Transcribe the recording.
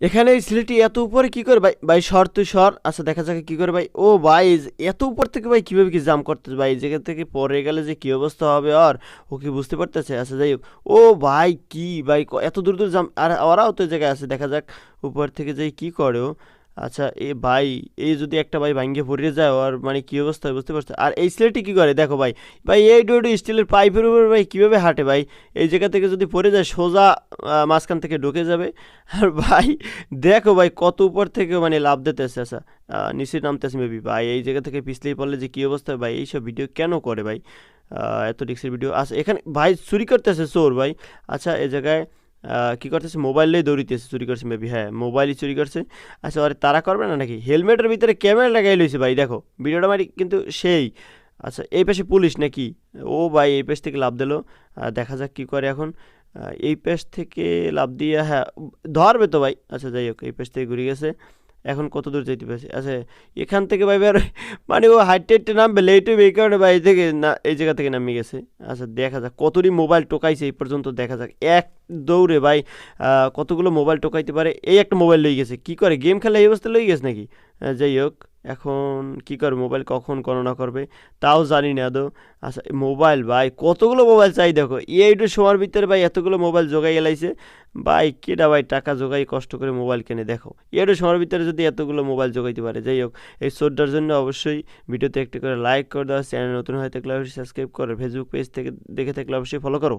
এখানে এই ছেলেটি এত উপরে কি করে? ভাই ভাই, সর তুই শর আচ্ছা দেখা যাক কি করে, ভাই। ও, ভাই এত উপর থেকে, ভাই, কীভাবে কি জাম করতে ভাই? যেখান থেকে পরে গেলে যে কী অবস্থা হবে আর? ও কি বুঝতে পারতেছে? আচ্ছা যাই হোক। ও, ভাই, কি, ভাই এত দূর দূর জাম আর ওরাও তো জায়গায় আছে, দেখা যাক। উপর থেকে যাই কি করে ও। আচ্ছা এ ভাই এই যদি একটা ভাই ভাঙ্গে পড়ে যায় আর মানে কী অবস্থা বুঝতে পারছ আর এই ছেলেটি কী করে? দেখো ভাই ভাই, এই ডোডি স্টিলের পাইপের উপর ভাই কীভাবে হাঁটে ভাই? এই জায়গা থেকে যদি পড়ে যায়, সোজা মাঝখান থেকে ঢুকে যাবে। আর ভাই, দেখো ভাই, কত উপর থেকে মানে লাভ দিতেছে। আচ্ছা নিচে নামতেছে মেবি ভাই, এই জায়গা থেকে পিছলেই পড়লে যে কী অবস্থা ভাই? এইসব ভিডিও কেন করে ভাই? এত রিক্সের ভিডিও আচ্ছা এখানে ভাই, চুরি করতেছে চোর ভাই। আচ্ছা এই জায়গায় কি করতেছে? মোবাইলেই দৌড়িতেছে চুরি করছে মেবি হ্যাঁ মোবাইলই চুরি করছে। আচ্ছা আরে তারা করবে না নাকি? হেলমেটের ভিতরে ক্যামেরা লাগাই লইছে ভাই, দেখো, ভিডিওটা মারি কিন্তু সেই। আচ্ছা এই পাশে পুলিশ নাকি? ও ভাই, এই পেশ থেকে লাভ দিল। দেখা যাক কি করে এখন। এই পেশ থেকে লাভ দিয়ে হ্যাঁ ধরবে তো ভাই। আচ্ছা যাই হোক, এই পেশ থেকে ঘুরে গেছে। এখন কত দূর যেতে পারছি? আচ্ছা এখান থেকে ভাই আর মানে ও হাইটে হাইটে নামবে লেট হইবে, এই কারণে ভাই এই থেকে না, এই জায়গা থেকে নামিয়ে গেছে। আচ্ছা দেখা যাক, কতটি মোবাইল টোকাইছে এই পর্যন্ত দেখা যাক। এক দৌড়ে ভাই কতগুলো মোবাইল টোকাইতে পারে? এই একটা মোবাইল লই গেছে। কি করে গেম খেলা এই অবস্থা লই গেছে নাকি? যাই হোক। এখন কি করে মোবাইল কখন গণনা করবে? তাও জানি না আদৌ আচ্ছা মোবাইল ভাই, কতগুলো মোবাইল চাই দেখো। এইটু সময়ের ভিতরে ভাই এতগুলো মোবাইল জোগাই এলাইছে। ভাই, কেডা ভাই টাকা জোগাই কষ্ট করে মোবাইল কেনে দেখো। এইটু সময়ের ভিতরে যদি এতগুলো মোবাইল জোগাইতে পারে, যাই হোক, এই শ্রদ্ধার জন্য অবশ্যই ভিডিওতে একটি করে লাইক করে দেওয়া চ্যানেল নতুন হয়ে থাকলে অবশ্যই সাবস্ক্রাইব করে। ফেসবুক পেজ থেকে দেখে থাকলে অবশ্যই ফলো করো।